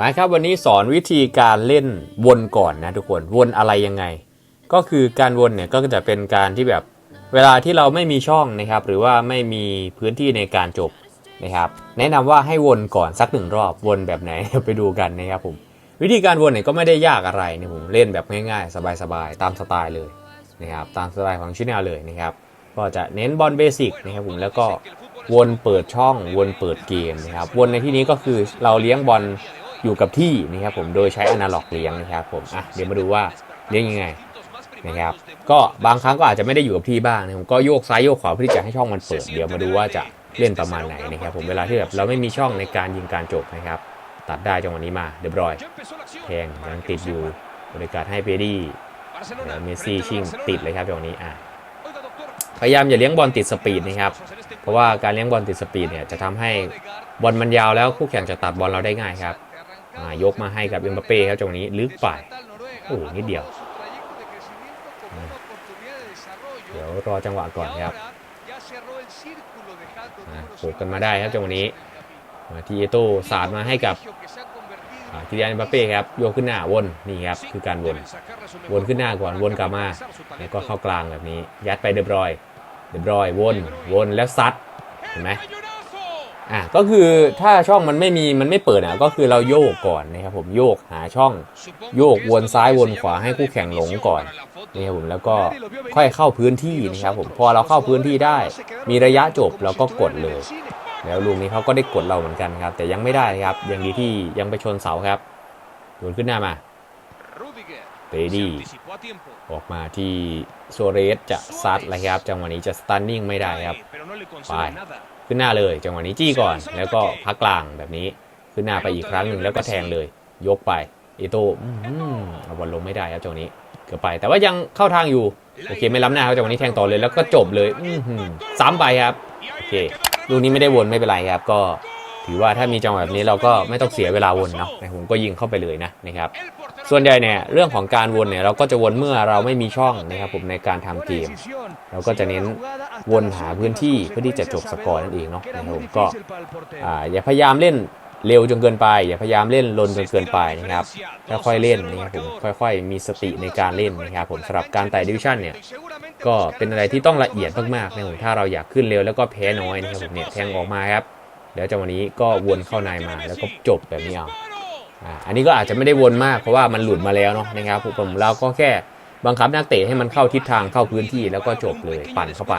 มาครับวันนี้สอนวิธีการเล่นวนก่อนนะทุกคนวนอะไรยังไง ก็คือการวนเนี่ยก็จะเป็นการที่แบบเวลาที่เราไม่มีช่องนะครับ หรือว่าไม่มีพื้นที่ในการจบนะครับ แนะนำว่าให้วนก่อนสักหนึ่งรอบวนแบบไหนไปดูกันนะครับผมวิธีการวนเนี่ยก็ไม่ได้ยากอะไรนะผมเล่นแบบง่ายๆ สบายๆตามสไตล์เลยนะครับตามสไตล์ของชิแนลเลยนะครับ ก็จะเน้นบอลเบสิกนะครับผมแล้วก็วนเปิดช่องวนเปิดเกมนะครับวนในที่นี้ก็คือเราเลี้ยงบอล อยู่กับที่นะครับผมโดยใช้อนาล็อกเลี้ยงนะครับผมอะเดี๋ยวมาดูว่าเลี้ยงยังไงนะครับก็บางครั้งก็อาจจะไม่ได้อยู่กับที่บ้างนะผมก็โยกซ้ายโยกขวาเพื่อที่จะให้ช่องมันเปิดเดี๋ยวมาดูว่าจะเล่นประมาณไหนนะครับผมเวลาที่แบบเราไม่มีช่องในการยิงการจบนะครับ ตัดได้จังหวะนี้มาเรียบร้อยแทงยังติดอยู่บริการให้เปดี้เมสซี่ชิงติดเลยครับจังหวะนี้อะพยายามอย่าเลี้ยงบอลติดสปีดนะครับเพราะว่าการเลี้ยงบอลติดสปีดเนี่ยจะทำให้บอลมันยาวแล้วคู่แข่งจะตัดบอลเราได้ง่ายครับ ยกมาให้กับเอ็มบัปเป้ครับจังหวะนี้ลึกไปโอ้นิดเดียว เดี๋ยวรอจังหวะก่อนครับอ่าโขกกันมาได้ครับจังหวะนี้มาทีเอโต้สาดมาให้กับอ่าคิริยนบัปเป้ครับโยกขึ้นหน้าวนนี่ครับคือการวนวนขึ้นหน้าก่อนวนกลับมาแล้วก็เข้ากลางแบบนี้ ยัดไปเรียบรอยเรียบรอยวนวนแล้วซัดเห็นไหม อะก็คือถ้าช่องมันไม่มีมันไม่เปิดอะก็คือเราโยกก่อนนะครับผมโยกหาช่อง โยกวนซ้ายวนขวาให้คู่แข่งหลงก่อนนี่ครับผมแล้วก็ค่อยเข้าพื้นที่นะครับผมพอเราเข้าพื้นที่ได้ มีระยะจบเราก็กดเลย แล้วลูกนี้เขาก็ได้กดเราเหมือนกันครับ แต่ยังไม่ได้ครับยังดีที่ยังไปชนเสาครับโยนขึ้นหน้ามาเตดี้ออกมาที่โซเรสจะซัดเลยครับจังหวะนี้จะสตันนิ่งไม่ได้ครับไป ขึ้นหน้าเลยจังหวะนี้จี้ก่อนแล้วก็พักกลางแบบนี้ขึ้นหน้าไปอีกครั้งหนึ่งแล้วก็แทงเลย ยกไปอีโต้อื้อหือเอาบอลลงไม่ได้ครับจังหวะนี้เกือบไป แต่ว่ายังเข้าทางอยู่โอเคไม่ล้ำหน้าครับจังหวะนี้แทงต่อเลยแล้วก็จบเลยอื้อหือซ้ำไปครับโอเคลูกนี้ไม่ได้วนไม่เป็นไรครับ ก็ ถือว่าถ้ามีจังหวะแบบนี้เราก็ไม่ต้องเสียเวลาวนเนาะผมก็ยิงเข้าไปเลยนะนะครับ ส่วนใหญ่เนี่ยเรื่องของการวนเนี่ยเราก็จะวนเมื่อเราไม่มีช่องนะครับผมในการทำเกม เราก็จะเน้นวนหาพื้นที่เพื่อที่จะจบสกอร์นั่นเองเนาะนะครับผมก็อย่าพยายามเล่นเร็วจนเกินไป อย่าพยายามเล่นลนจนเกินไปนะครับค่อยๆเล่นนะครับผมค่อย ๆ มีสติในการเล่นนะครับผมสำหรับการไต่ดิวิชั่นเนี่ยก็เป็นอะไรที่ต้องละเอียดมากๆนะผมถ้าเราอยากขึ้นเร็วแล้วก็แพ้น้อยนะครับผมเนี่ยแทงออกมาครับ แล้วจังหวะนี้ก็วนเข้าในมาแล้วก็จบแบบนี้เอาอันนี้ก็อาจจะไม่ได้วนมากเพราะว่ามันหลุดมาแล้วเนาะนะครับผมเราก็แค่บังคับนักเตะให้มันเข้าทิศทางเข้าพื้นที่แล้วก็จบเลยปั่นเข้าไป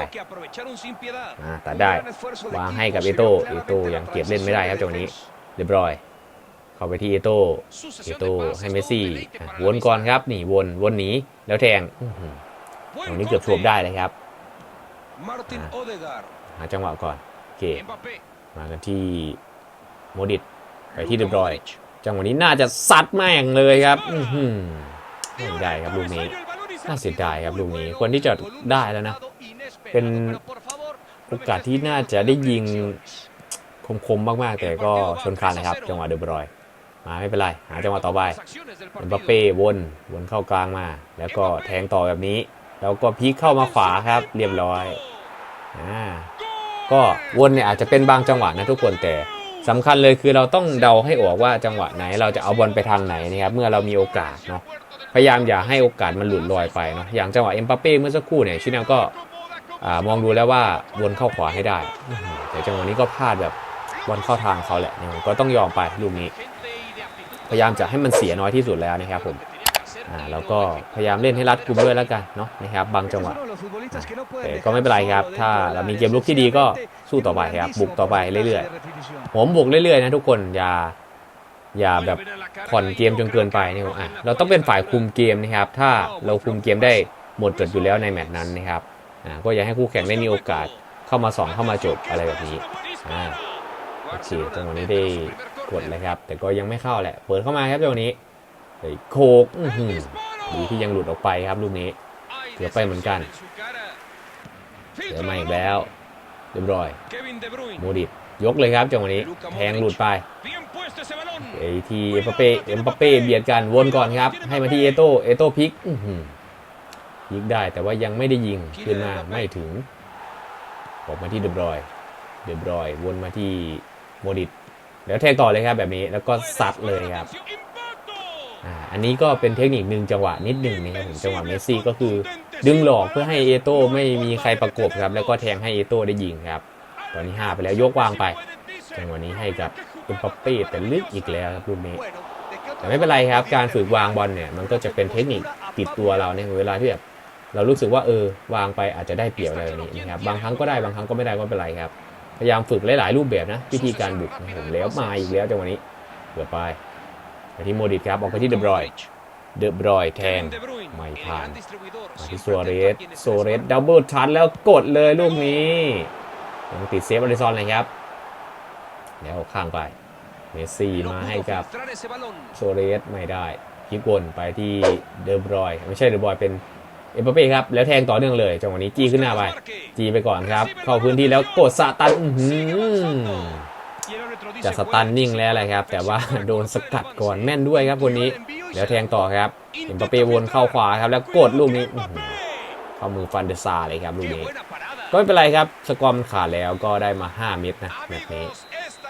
อ่าตัดได้วางให้กับเอโต้เอโต้ยังเก็บเล่นไม่ได้ครับจังหวะนี้เรียบร้อย เข้าไปที่เอโต้เอโต้ให้เมสซี่วนก่อนครับนี่วนวนหนีแล้วแทงตรงนี้เกือบทวบได้เลยครับหาจังหวะก่อนโอเค มากันที่โมดิตไปที่เรียบร้อยจังหวะนี้น่าจะซัดแม่งเลยครับอื้อหือไม่ได้ครับลูกนี้น่าเสียดายครับลูกนี้ควรที่จะได้แล้วนะ เป็นโอกาสที่น่าจะได้ยิงคมๆมากๆ แต่ก็ชนคานนะครับ จังหวะเดบรอย มาไม่เป็นไร หาจังหวะต่อไปเอ็มบัปเป้วนวนเข้ากลางมา แล้วก็แทงต่อแบบนี้ แล้วก็พลิกเข้ามาขวาครับ เรียบร้อยอ่า ก็วนเนี่ยอาจจะเป็นบางจังหวะนะทุกคนแต่สำคัญเลยคือเราต้องเดาให้ออกว่าจังหวะไหน เราจะเอาบอลไปทางไหนนะครับเมื่อเรามีโอกาสเนาะพยายามอย่าให้โอกาสมันหลุดลอยไปเนาะอย่างจังหวะเอ็มบัปเป้เมื่อสักครู่เนี่ยชิแนลก็มองดูแล้วว่าวนเข้าขวาให้ได้แต่จังหวะนี้ก็พลาดแบบวนเข้าทางเขาแหละเนี่ยก็ต้องยอมไปลูกนี้ พยายามจะให้มันเสียน้อยที่สุดแล้วนะครับผม อ่าแล้วก็พยายามเล่นให้รัดกลุ่มด้วยแล้วกันเนาะนะครับบางจังหวะแต่ก็ไม่เป็นไรครับ ถ้าเรามีเกมลุกที่ดีก็สู้ต่อไปครับบุกต่อไปเรื่อยๆผมบุกเรื่อยๆนะทุกคนอย่าอย่าแบบผ่อนเกมจนเกินไปนี่ผมอะเราต้องเป็นฝ่ายคุมเกมนะครับ ถ้าเราคุมเกมได้หมดจดอยู่แล้วในแมตช์นั้นนะครับอ่าก็อยากให้คู่แข่งได้มีโอกาสเข้ามาสองเข้ามาจบอะไรแบบนี้อ่าโอเคจังหวะนี้ได้กดเลยครับ แต่ก็ยังไม่เข้าแหละ เปิดเข้ามาครับจังหวะนี้ เฮ้ยโคกอื้อหือดีที่ยังหลุดออกไปครับลูกนี้เกือบไปเหมือนกันเดี๋ยวมาอีกแล้วเรียบร้อยโมดิตยกเลยครับจังหวะนี้แทงหลุดไปไอทีเอ็มปาเป้เอ็มปาเป้เบียดกันวนก่อนครับ ให้มาที่เอโต้เอโต้พลิกอื้อหือยิงได้แต่ว่ายังไม่ได้ยิงขึ้นมาไม่ถึงออกมาที่เดบรอยเดบรอยวนมาที่โมดิตแล้วแทงต่อเลยครับแบบนี้แล้วก็ซัดเลยครับ อันนี้ก็เป็นเทคนิคหนึ่งจังหวะนิดหนึ่งนะครับผมจังหวะเมสซี่ก็คือ ดึงหลอกเพื่อให้เอโต้ไม่มีใครประกบครับ แล้วก็แทงให้เอโต้ได้ยิงครับ ตอนนี้ห้าไปแล้วยกวางไป จังหวะนี้ให้กับเอ็มบัปเป้แต่ลึกอีกแล้วครับลูกนี้แต่ไม่เป็นไรครับ การฝึกวางบอลเนี่ยมันก็จะเป็นเทคนิคติดตัวเราในเวลาที่แบบเรารู้สึกว่าเออวางไปอาจจะได้เปรียบอะไรแบบนี้นะครับบางครั้งก็ได้บางครั้งก็ไม่ได้ก็ไม่เป็นไรครับพยายามฝึกหลาย ๆ รูปแบบนะวิธีการบุกผมแล้วมาอีกแล้วจังหวะนี้เปิดไป ไปที่โมดิตครับ ออกไปที่เดบรอยเดบรอยแทงไม่ผ่านมาที่โซเรสโซเรสดับเบิลทัชแล้วกดเลยลูกนี้ยังติดเซฟอริซอนเลยครับ แล้วข้างไป เมสซี่มาให้กับโซเรสไม่ได้พลิกวนไปที่เดอบรอย ไม่ใช่เดอบรอยเป็นเอ็มบัปเป้ครับ แล้วแทงต่อเนื่องเลยจังหวะนี้จี้ขึ้นหน้าไป จีไปก่อนครับ เข้าพื้นที่แล้วกดสตันอื้อ จะสตันนิ่งแล้วแหละครับ แต่ว่าโดนสกัดก่อนแม่นด้วยครับคนนี้แล้วแทงต่อครับเอ็มบัปเป้วนเข้าขวาครับ แล้วกดลูกนี้เข้ามือฟันเดซาเลยครับลูกนี้ก็ไม่เป็นไรครับสกอมขาดแล้วก็ได้มา 5 เม็ดนะแบบนี้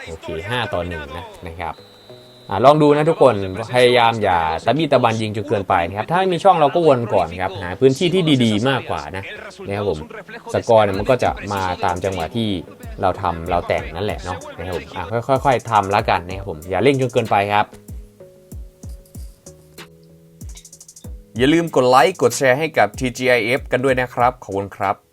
โอเค5ต่อ1นะนะครับ อ่าลองดูนะทุกคนพยายามอย่าตะบี้ตะบันยิงจนเกินไปนะครับถ้าไม่มีช่องเราก็วนก่อนครับหาพื้นที่ที่ดีๆ มากกว่านะนะครับผมสกอร์เนี่ยมันก็จะมาตามจังหวะที่เราทำเราแต่งนั่นแหละเนาะนะครับผมอะค่อย ๆทำล้วกันนะครับผมอย่าเร่งจนเกินไปครับ อย่าลืมกดไลค์กดแชร์ให้กับ TGIF กันด้วยนะครับขอบคุณครับ